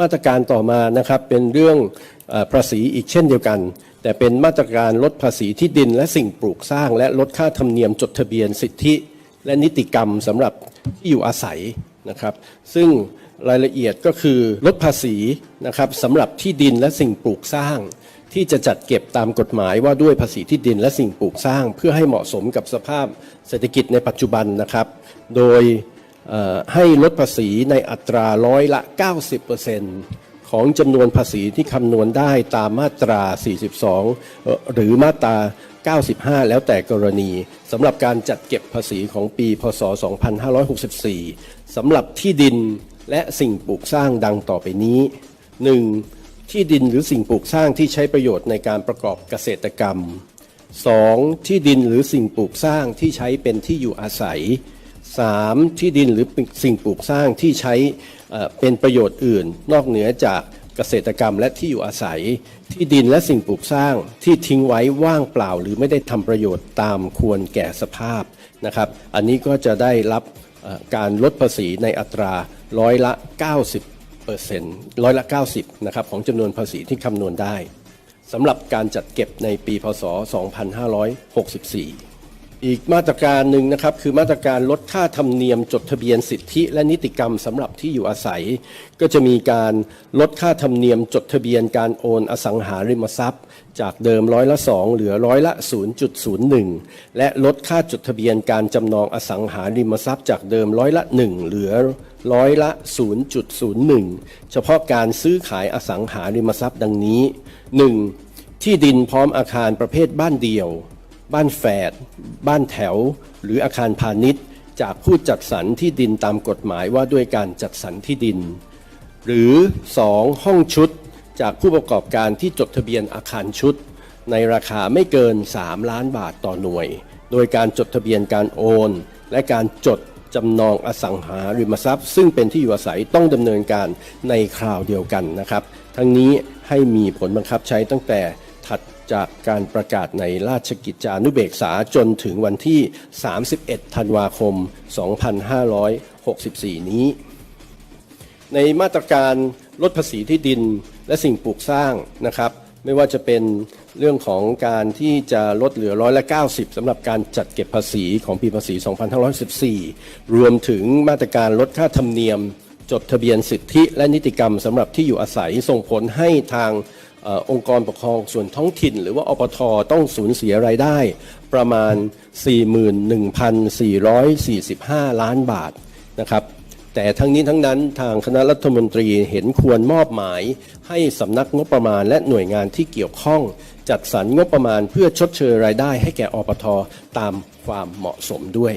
มาตรการต่อมานะครับเป็นเรื่องภาษีอีกเช่นเดียวกัน แต่เป็นมาตรการลดภาษีที่ดินและสิ่งปลูกสร้าง และลดค่าธรรมเนียมจดทะเบียนสิทธิ และนิติกรรมสำหรับที่อยู่อาศัยนะครับซึ่งรายละเอียดก็คือลดภาษีนะครับสำหรับที่ดินและสิ่งปลูกสร้าง ที่จะจัดเก็บตามกฎหมายว่าด้วยภาษีที่ดินและสิ่งปลูกสร้าง เพื่อให้เหมาะสมกับสภาพเศรษฐกิจในปัจจุบันนะครับ โดย ให้ลดภาษีในอัตราร้อยละ 90%ของจำนวนภาษีที่คำนวณได้ตามมาตรา 42เอ่อหรือมาตรา 95 แล้วแต่กรณีสำหรับการจัดเก็บภาษีของปี พศ 2564สำหรับที่ดินและสิ่งปลูกสร้างดังต่อไปนี้ 1. ที่ดินหรือสิ่งปลูกสร้างที่ใช้ประโยชน์ในการประกอบเกษตรกรรม 2. ที่ดินหรือสิ่งปลูกสร้างที่ใช้เป็นที่อยู่อาศัย 3. ที่ดินหรือสิ่งปลูกสร้างที่ใช้เป็นประโยชน์อื่น นอกเหนือจากเกษตรกรรมและที่อยู่อาศัย ที่ดินและสิ่งปลูกสร้างที่ทิ้งไว้ว่างเปล่า หรือไม่ได้ทำประโยชน์ตามควรแก่สภาพนะครับ อันนี้ก็จะได้รับการลดภาษีในอัตราร้อยละ 90เปอร์เซ็นต์ร้อยละ 90นะครับของจำนวนภาษีที่คำนวณได้สำหรับการจัดเก็บในปีพศ 2564 อีกมาตรการหนึ่งนะครับคือมาตรการลดค่าธรรมเนียมจดทะเบียนสิทธิ และนิติกรรมสำหรับที่อยู่อาศัย ก็จะมีการลดค่าธรรมเนียมจดทะเบียนการโอนอสังหาริมทรัพย์ จากเดิมร้อยละ 2 เหลือร้อยละ 0.01 และลดค่าจดทะเบียนการจำนองอสังหาริมทรัพย์ จากเดิมร้อยละ 1 เหลือร้อยละ 0.01 เฉพาะการซื้อขายอสังหาริมทรัพย์ดังนี้ 1. ที่ดินพร้อมอาคารประเภทบ้านเดี่ยว บ้านแฝด บ้านแถว หรืออาคารพาณิชย์ จากผู้จัดสรรที่ดินตามกฎหมายว่าด้วยการจัดสรรที่ดิน หรือ 2. ห้องชุด จากผู้ประกอบการที่จดทะเบียนอาคารชุด ในราคาไม่เกิน 3 ล้านบาทต่อหน่วย โดยการจดทะเบียนการโอน และการจดจำนองอสังหาริมทรัพย์ ซึ่งเป็นที่อยู่อาศัยต้องดำเนินการในคราวเดียวกันนะครับ ทั้งนี้ให้มีผลบังคับใช้ตั้งแต่ ถัดจากการประกาศในราชกิจจานุเบกษาจนถึงวันที่ 31 ธันวาคม 2564 นี้ ในมาตรการลดภาษีที่ดินและสิ่งปลูกสร้างนะครับ ไม่ว่าจะเป็นเรื่องของการที่จะลดเหลือร้อยละ 90สำหรับการจัดเก็บภาษีของปีภาษี 2514 รวมถึงมาตรการลดค่าธรรมเนียม จดทะเบียนสิทธิและนิติกรรมสำหรับที่อยู่อาศัยส่งผลให้ทาง องค์กรปกครองส่วนท้องถิ่น หรือว่าอปทต้องสูญเสียรายได้ประมาณ 41,445 ล้านบาทนะครับแต่ทั้งนี้ทั้งนั้นทางคณะรัฐมนตรีเห็นควรมอบหมาย ให้สำนักงบประมาณและหน่วยงานที่เกี่ยวข้อง จัดสรรงบประมาณเพื่อชดเชยรายได้ให้แก่อปทตามความเหมาะสมด้วย